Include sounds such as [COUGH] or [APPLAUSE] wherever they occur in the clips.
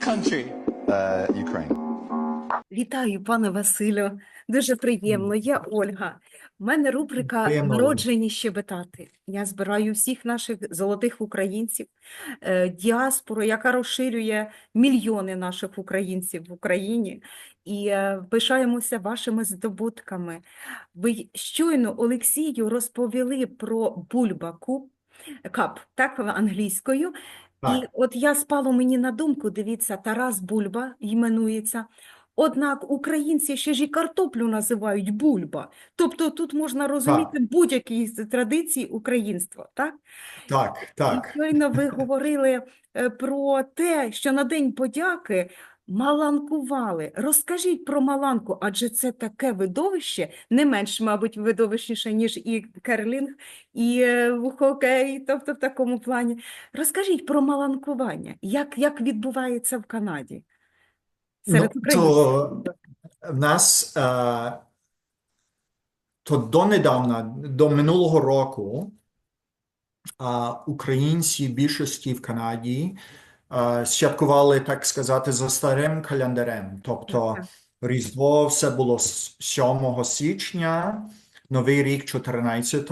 country? Uh, Ukraine. Вітаю, пане Василю. Дуже приємно. Я Ольга. У мене рубрика Народжені щебетати. Я збираю всіх наших золотих українців, е, діаспору, яка розширює мільйони наших українців в Україні. І е, пишаємося вашими здобутками. Ви щойно Олексію розповіли про бульбаку, кап, так, англійською. І от я спало мені на думку, дивіться, Тарас Бульба іменується. Однак українці ще ж і картоплю називають бульба. Тобто тут можна розуміти будь-які з традицій українства, так? Так, І щойно ви говорили е, про те, що на День подяки маланкували. Розкажіть про маланку, адже це таке видовище, не менш, мабуть, видовищніше, ніж і керлінг, і е, хокей, тобто в такому плані. Розкажіть про маланкування, як, як відбувається в Канаді серед Ну, то в нас е, то донедавна, до минулого року, е, українці більшості в Канаді святкували, так сказати, за старим календарем. Тобто Різдво все було з 7 січня, Новий рік 14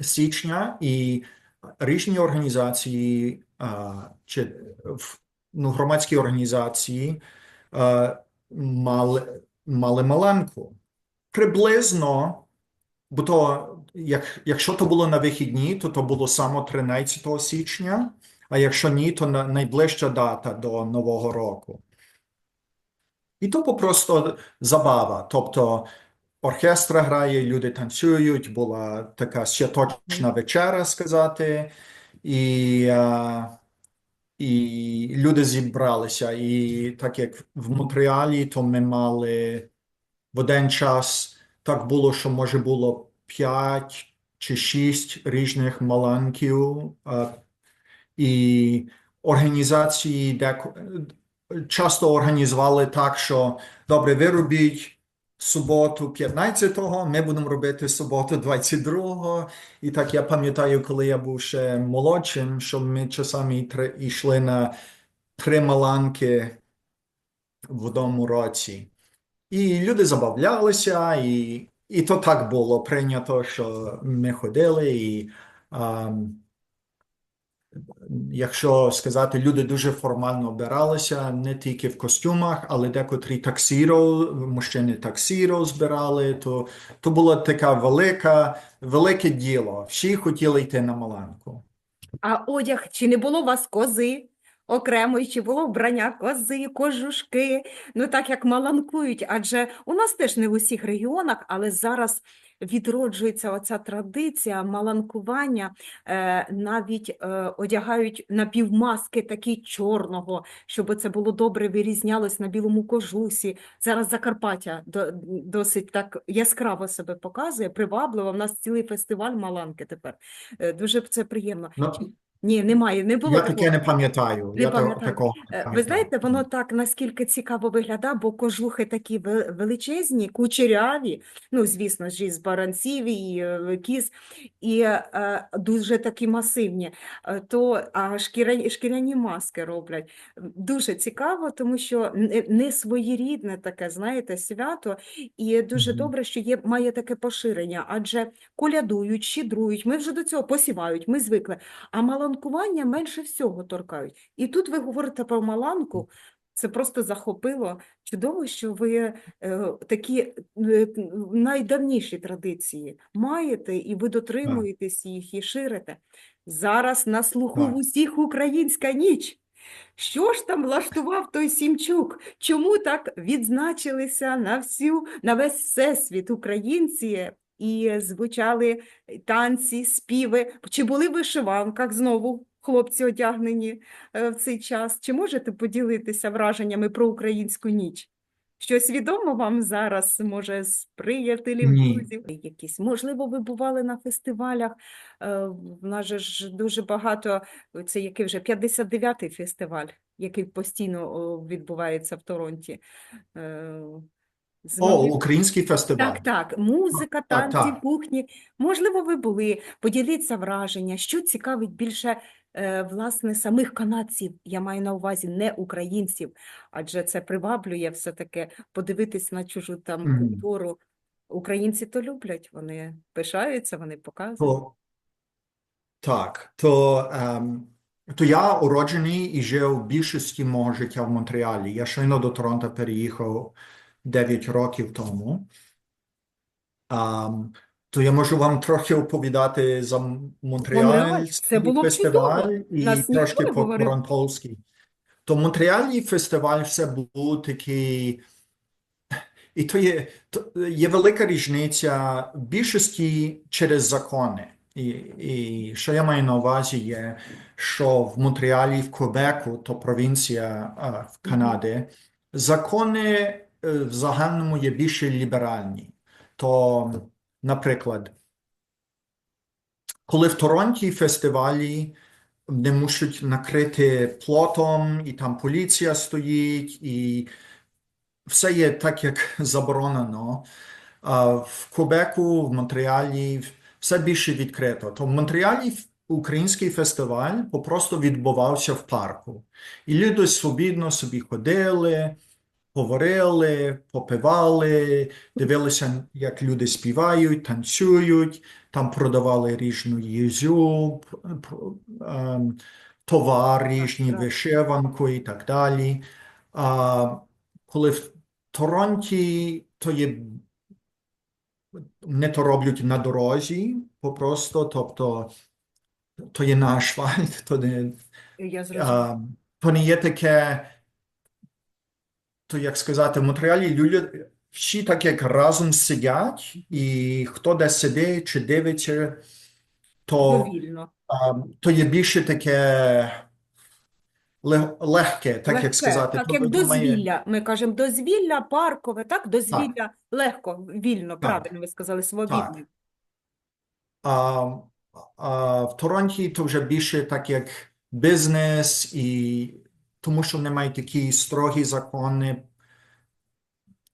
січня, і різні організації чи ну, громадські організації мали, мали маланку. Приблизно, бо то, як, якщо то було на вихідні, то то було саме 13 січня, а якщо ні, то на, найближча дата до Нового року. І то просто забава. Тобто оркестра грає, люди танцюють, була така святочна вечера, сказати, і, е, і люди зібралися. І так як в Монреалі, то ми мали в один час так було, що може було 5 чи 6 різних маланків. І організації деко- часто організували так, що добре, ви робіть суботу 15-го, ми будемо робити суботу 22-го. І так я пам'ятаю, коли я був ще молодшим, що ми часами йшли на три маланки в одному році. І люди забавлялися, і, і то так було прийнято, що ми ходили, і ам, якщо сказати, люди дуже формально обиралися, не тільки в костюмах, але декотрі таксіро, мужчини таксіро збирали, то, то було таке велика, велике діло. Всі хотіли йти на Маланку. А одяг, чи не було у вас кози окремої, чи було вбрання кози, кожушки, ну так як маланкують, адже у нас теж не в усіх регіонах, але зараз відроджується оця традиція маланкування, е, навіть е, одягають напівмаски такі чорного, щоб це було добре вирізнялось на білому кожусі. Зараз Закарпаття досить так яскраво себе показує, привабливо. В нас цілий фестиваль маланки тепер. Е, Дуже це приємно. Ні, немає, не було я такого. таке не пам'ятаю. Не Я пам'ятаю. такого не Е, Ви знаєте, воно так наскільки цікаво виглядає, бо кожухи такі величезні, кучеряві, ну, звісно ж, із баранців і е, кіз, і е, дуже такі масивні, Е, то а шкіряні, шкіряні маски роблять. Дуже цікаво, тому що не, не своєрідне таке, знаєте, свято, і дуже Мгм. добре, що є, має таке поширення, адже колядують, щедрують, ми вже до цього посівають, ми звикли, а маланкування менше всього торкають. І тут ви говорите про маланку, це просто захопило. Чудово, що ви е, такі е, найдавніші традиції маєте, і ви дотримуєтесь їх і ширите. Зараз на слуху в Так. усіх українська ніч. Що ж там влаштував той Сімчук? Чому так відзначилися на всю, на весь всесвіт українці і звучали танці, співи? Чи були в вишиванках знову хлопці одягнені е, в цей час? Чи можете поділитися враженнями про українську ніч? Щось відомо вам зараз, може, з приятелів, Ні. друзів? Якісь, можливо, ви бували на фестивалях. е, В нас же ж дуже багато це який вже 59-й фестиваль, який постійно відбувається в Торонті. З О, новим- український фестиваль. Так, так, музика, Так, танці, так. кухні. Можливо, ви були. Поділіться враження, що цікавить більше е, власне, самих канадців, я маю на увазі не українців, адже це приваблює все-таки подивитись на чужу там Мгм. культуру. Українці то люблять, вони пишаються, вони показують. То, так, то, ем, то я уроджений і жив більшості мого життя в Монреалі. Я щойно до Торонто переїхав 9 років тому. Ем, то я можу вам трохи оповідати за Монреаль? Це було фестиваль чудово. і Нас трошки по говорив. То в Монреалі фестиваль все був такий. І то є, то є велика різниця в більшості через закони. І, і що я маю на увазі є, що в Монреалі, в Квебеку, то провінція а, в Канаді, закони в загальному є більше ліберальні. То, наприклад, коли в Торонті фестивалі не мусять накрити плотом, і там поліція стоїть, і все є так, як [LAUGHS] заборонено. А в Квебеку, в Монреалі все більше відкрито. То в Монреалі український фестиваль попросту відбувався в парку. І люди свобідно собі ходили, говорили, попивали, дивилися, як люди співають, танцюють, там продавали різну їжу, ем, товар різні, вишиванку і так далі. А коли в Торонті, то є не то роблять на дорозі, попросту, тобто то є на [LAUGHS] асфальт, то не, Я а, то не є таке, то як сказати, в Монреалі люди всі так як разом сидять, і хто де сидить чи дивиться, то, а, то є більше таке легке, так Легке, як сказати. так То як ви думає- дозвілля. Ми кажемо дозвілля, паркове, так? Дозвілля легко, вільно, правильно ви сказали, свобідно. А, а в Торонті то вже більше так як бізнес, і тому що немає такі строгі закони.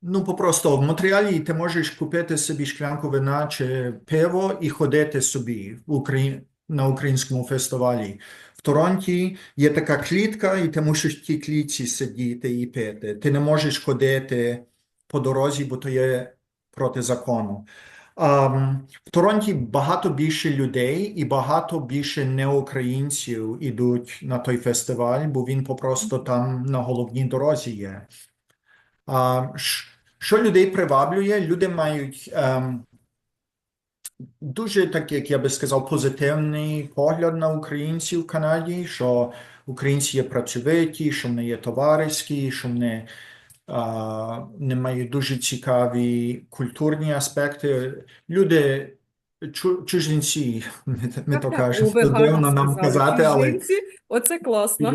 Ну, попросту в Монреалі ти можеш купити собі шклянку вина чи пиво і ходити собі в Украї... на українському фестивалі. В Торонті є така клітка, і ти мусиш в тій клітці сидіти і пити. Ти не можеш ходити по дорозі, бо то є проти закону. В Торонті багато більше людей і багато більше неукраїнців ідуть на той фестиваль, бо він попросту там на головній дорозі є. Що людей приваблює? Люди мають ем, дуже, так як я би сказав, позитивний погляд на українців в Канаді, що українці є працьовиті, що вони є товариські, що вони не мають дуже цікаві культурні аспекти. Люди, чу, чужинці, ми, ми то кажемо, гарно дивно нам казати, але Чужинці, оце класно.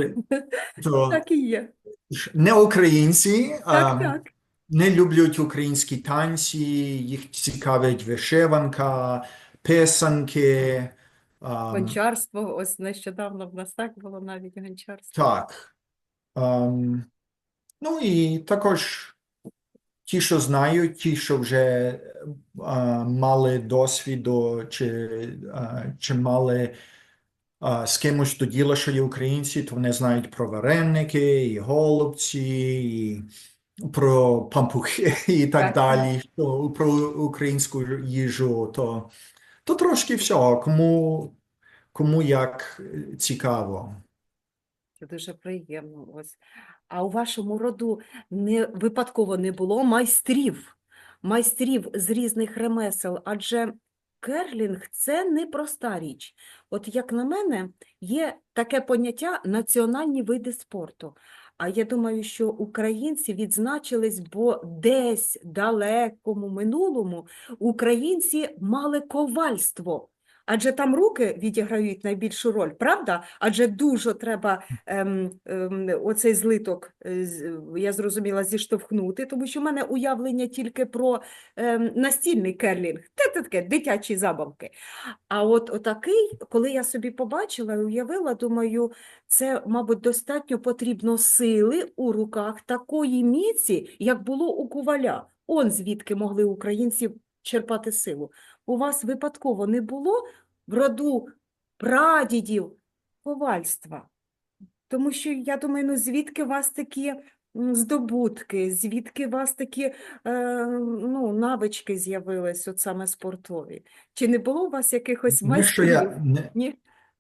то, Так і є. не українці. Так, а, так. не люблять українські танці, їх цікавить вишиванка, писанки. Гончарство, ось нещодавно в нас так було навіть гончарство. так. Ам, ну і також ті, що знають, ті, що вже а, мали досвіду, чи, а, чи мали а, з кимось до діла, що є українці, то вони знають про вареники, і голубці, і про пампухи і так Так, далі, що про українську їжу, то, то трошки всього, кому, кому як цікаво. Це дуже приємно. Ось. А у вашому роду не випадково не було майстрів, майстрів з різних ремесел, адже керлінг це не проста річ. От як на мене, є таке поняття національні види спорту. А я думаю, що українці відзначились, бо десь далекому минулому українці мали ковальство. Адже там руки відіграють найбільшу роль, правда? Адже дуже треба ем, ем, оцей злиток, е, я зрозуміла, зіштовхнути, тому що в мене уявлення тільки про ем, настільний керлінг, те таке, дитячі забавки. А от отакий, коли я собі побачила і уявила, думаю, це, мабуть, достатньо потрібно сили у руках такої міці, як було у коваля. Он звідки могли українці черпати силу. У вас випадково не було в роду прадідів ковальства? Тому що я думаю, ну звідки у вас такі здобутки, звідки у вас такі е, ну, навички з'явились, от саме спортові? Чи не було у вас якихось Не що я, не, Ні?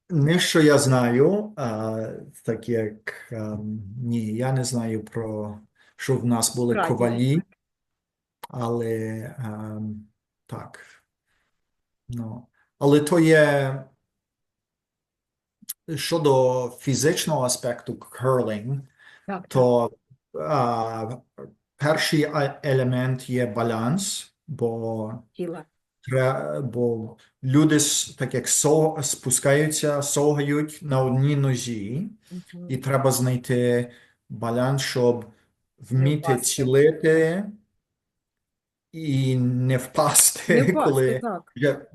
не що я знаю, а, так як ем, ні, я не знаю про що в нас були Прадіди, ковалі. Але ем, так. Ну, але то є щодо фізичного аспекту керлінг, Так, то а, перший а- елемент є баланс, бо Тіла. Бо люди так як со, спускаються, согають на одній нозі, Мгм. і треба знайти баланс, щоб вміти цілити і не впасти, Не [LAUGHS] впасти, коли так. вже,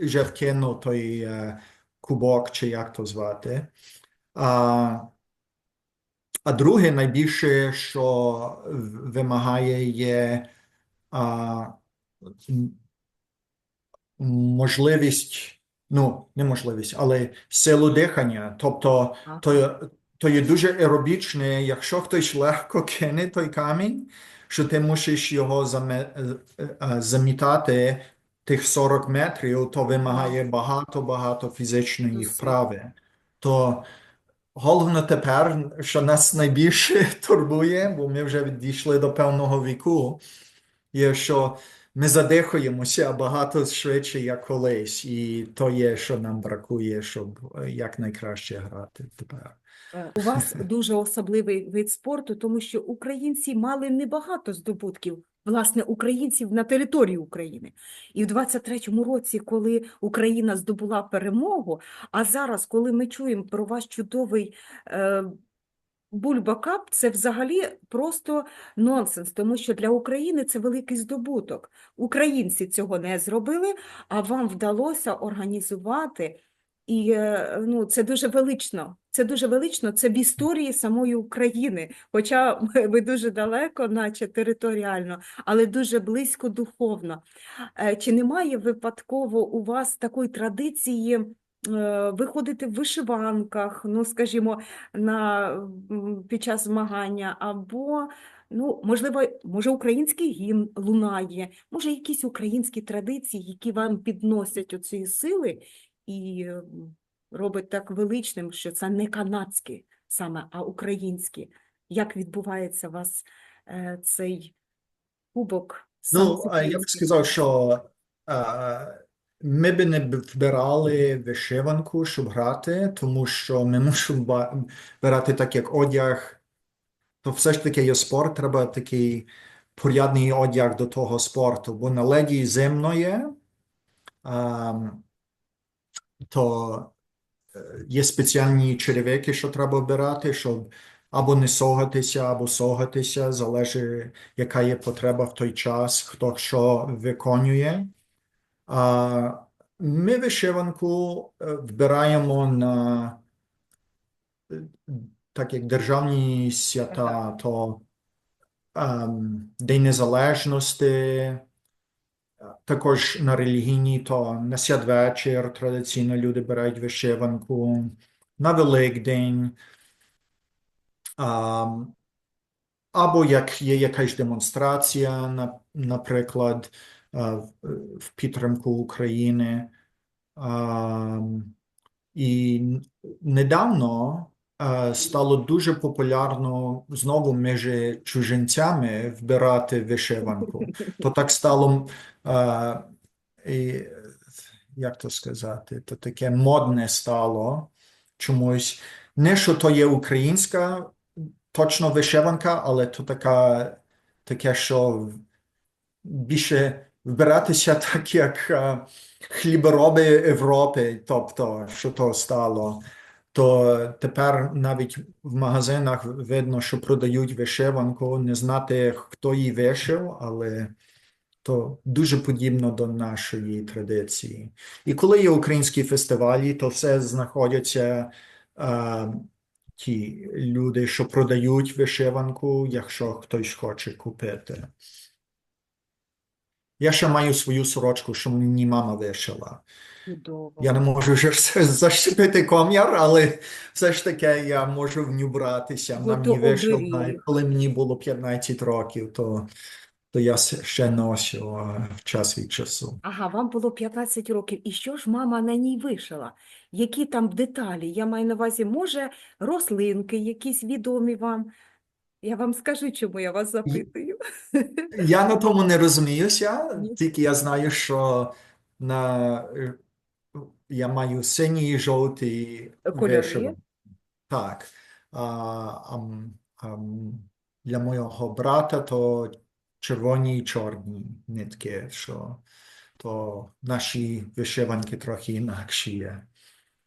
вже вкинув той е, кубок, чи як то звати. А, а друге, найбільше, що вимагає, є а, можливість, ну, не можливість, але силу дихання. Тобто, то, то є дуже аеробічне, якщо хтось легко кине той камінь, що ти мусиш його е, е, замітати тих 40 метрів, то вимагає багато-багато фізичної вправи. То головне тепер, що нас найбільше [LAUGHS] турбує, бо ми вже дійшли до певного віку, є, що ми задихаємося багато швидше, як колись, і то є, що нам бракує, щоб е, якнайкраще грати тепер. У вас дуже особливий вид спорту, тому що українці мали небагато здобутків, власне, українців на території України. І в 23-му році, коли Україна здобула перемогу, а зараз, коли ми чуємо про ваш чудовий е, Бульбакап, це взагалі просто нонсенс, тому що для України це великий здобуток. Українці цього не зробили, а вам вдалося організувати. І е, ну, це дуже велично. Це дуже велично. Це в історії самої України. Хоча ми- дуже далеко, наче територіально, але дуже близько духовно. Е, Чи немає випадково у вас такої традиції е, виходити в вишиванках, ну, скажімо, на, під час змагання, або, ну, можливо, може, український гімн лунає, може, якісь українські традиції, які вам підносять оці сили і робить так величним, що це не канадські саме, а українські. Як відбувається у вас е, цей кубок Ну, я б сказав, що а, ми би не вбирали вишиванку, щоб грати, тому що ми мусимо брати так, як одяг. То все ж таки є спорт, треба такий порядний одяг до того спорту, бо на леді зимно є, а, то е, є спеціальні черевики, що треба обирати, щоб або не согатися, або согатися, залежить, яка є потреба в той час, хто що виконує. А ми вишиванку е, вбираємо на е, так як державні свята, то ем, День Незалежності, також на релігійні, то на святвечір традиційно люди беруть вишиванку, на Великдень. Ам, або як є якась демонстрація, на- наприклад, а, в підтримку України. Ам, І недавно а, стало дуже популярно знову між чужинцями вбирати вишиванку. То так стало, і, як то сказати, то таке модне стало чомусь. Не що то є українська точно вишиванка, але то така, таке, що більше вбиратися [LAUGHS] так, як а, хлібороби Європи, тобто, що то стало. То тепер навіть в магазинах видно, що продають вишиванку, не знати, хто її вишив, але то дуже подібно до нашої традиції. І коли є українські фестивалі, то все знаходяться а, ті люди, що продають вишиванку, якщо хтось хоче купити. Я ще маю свою сорочку, що мені мама вишила. Чудово. Я не можу вже все [LAUGHS] защепити комір, але все ж таки я можу в ню братися. Вона мені вийшла, коли мені було 15 років, то, то я ще ношу час від часу. Ага, вам було 15 років. І що ж мама на ній вишила? Які там деталі? Я маю на увазі, може, рослинки якісь відомі вам? Я вам скажу, чому я вас запитую. Я на тому не розуміюся, тільки я знаю, що на, е, я маю синій і жовтий Кольори? Так. А, ам, ам, для мого брата то червоні і чорні нитки, що то наші вишиванки трохи інакші є.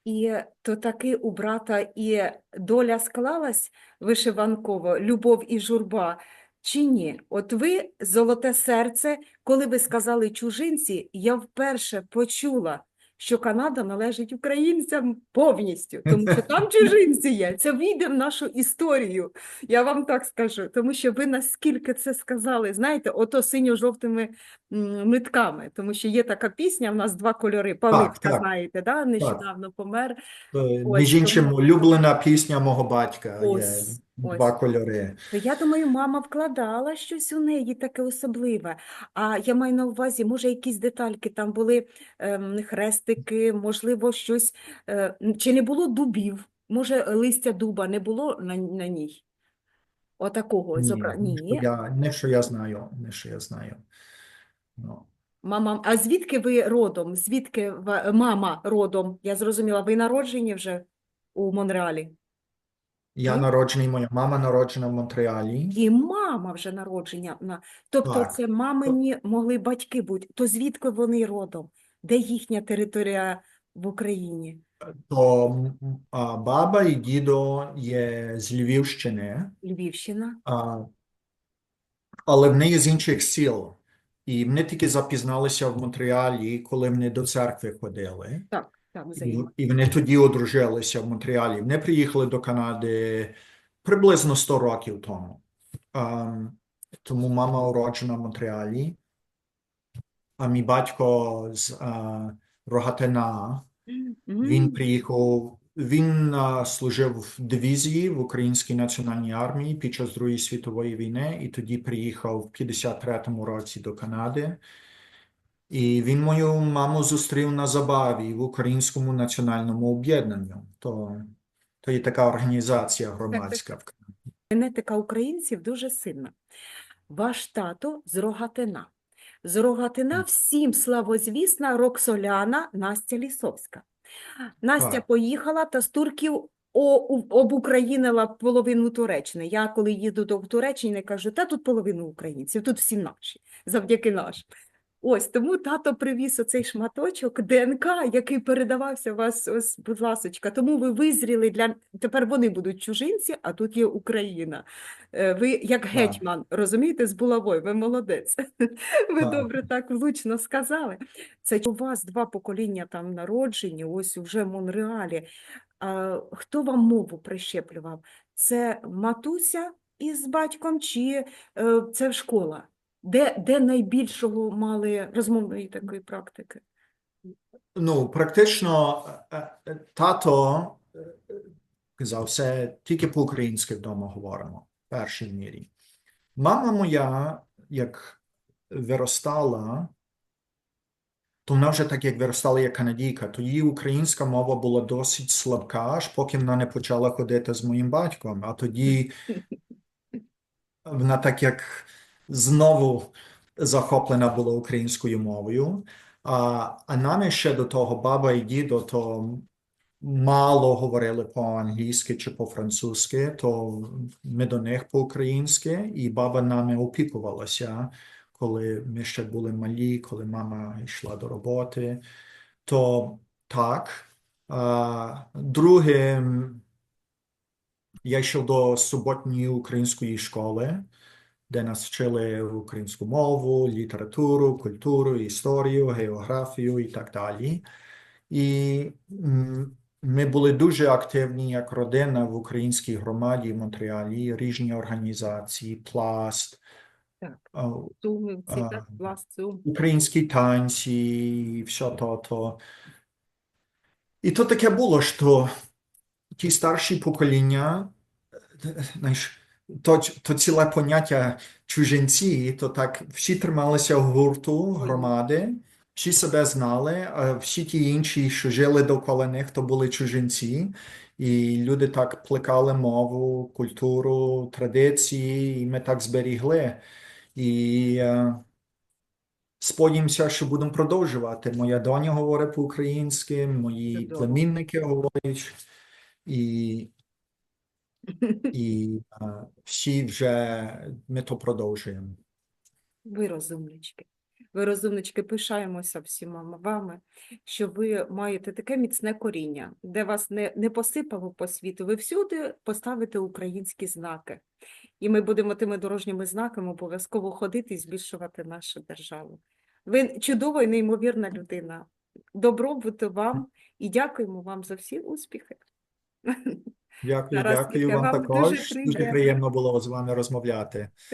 І то таки у брата і доля склалась вишиванково, любов і журба, чи ні? От ви, золоте серце, коли ви сказали чужинці, я вперше почула, що Канада належить українцям повністю, тому що там чужинці є. Це війде в нашу історію. Я вам так скажу, тому що ви наскільки це сказали, знаєте, ото синьо-жовтими м, нитками, тому що є така пісня, в нас два кольори, так. знаєте, да? нещодавно помер. Між іншим, улюблена пісня мого батька є Ось, два ось. кольори. То я думаю, мама вкладала щось у неї таке особливе. А я маю на увазі, може, якісь детальки там були ем, хрестики, можливо, щось. Е, чи не було дубів? Може, листя дуба не було на, на ній? Отакого Ні, зобра... не що Ні. я, не що я знаю, не що я знаю. Ну. Мама, а звідки ви родом? Звідки ва- мама родом? Я зрозуміла, ви народжені вже у Монреалі? Я Ні? народжений, моя мама народжена в Монреалі. І мама вже народження. на- Тобто Так. це мамині могли батьки бути. То звідки вони родом? Де їхня територія в Україні? То м, а, баба і дідо є з Львівщини, Львівщина? а, але вони є з інших сіл. І вони тільки запізналися в Монреалі, коли вони до церкви ходили. Так, так, І, і вони тоді одружилися в Монреалі. Вони приїхали до Канади приблизно 100 років тому. Ем, тому мама уроджена в Монреалі, а мій батько з е, Рогатина. Він приїхав, він а, служив в дивізії в Українській національній армії під час Другої світової війни, і тоді приїхав в 53-му році до Канади. І він мою маму зустрів на забаві в Українському національному об'єднанні. То, то є така організація громадська в Канаді. Генетика українців дуже сильна. Ваш тато з Рогатина. З Рогатина всім славозвісна Роксоляна Настя Лісовська. Настя Так. поїхала та з турків о- у- обукраїнила половину Туреччини. Я коли їду до Туреччини, кажу, та тут половину українців, тут всі наші, завдяки нашим. Ось тому тато привіз оцей шматочок ДНК, який передавався у вас, ось, будь ласочка. Тому ви визріли для тепер вони будуть чужинці, а тут є Україна. Е, Ви як гетьман, розумієте, з булавою, ви молодець. [LAUGHS] Ви Так. добре так влучно сказали. Це у вас два покоління там народжені, ось уже в Монреалі. А, хто вам мову прищеплював? Це матуся із батьком, чи е, це школа? Де, де найбільшого мали розмовної такої практики? Ну, практично е, е, тато е, е, казав, все тільки по-українськи вдома говоримо, в першій мірі. Мама моя, як виростала, то вона вже так як виростала як канадійка, то її українська мова була досить слабка, аж поки вона не почала ходити з моїм батьком. А тоді [LAUGHS] вона так як знову захоплена була українською мовою. А, а нами ще до того баба і дідо то мало говорили по-англійськи чи по-французьки, то ми до них по-українськи, і баба нами опікувалася, коли ми ще були малі, коли мама йшла до роботи. То так. А, друге, я йшов до суботньої української школи, де нас вчили українську мову, літературу, культуру, історію, географію і так далі. І ми були дуже активні як родина в українській громаді в Монреалі, різні організації, пласт, Так, українські танці, все то, то. І то таке було, що ті старші покоління, знаєш, то, то ціле поняття чужинці, то так всі трималися гурту громади, всі себе знали, а всі ті інші, що жили довкола них, то були чужинці. І люди так плекали мову, культуру, традиції, і ми так зберігли. І е, сподіваємося, що будемо продовжувати. Моя доня говорить по-українськи, мої племінники говорять, і, і е, всі вже ми то продовжуємо. Ви розумнички. Ви розумнички, пишаємося всіма вами, що ви маєте таке міцне коріння, де вас не, не посипало по світу. Ви всюди поставите українські знаки. І ми будемо тими дорожніми знаками обов'язково ходити і збільшувати нашу державу. Ви чудова і неймовірна людина. Добробуту вам і дякуємо вам за всі успіхи. Дякую, Тарас, дякую вам вам дуже також. Дуже приємно. приємно було з вами розмовляти.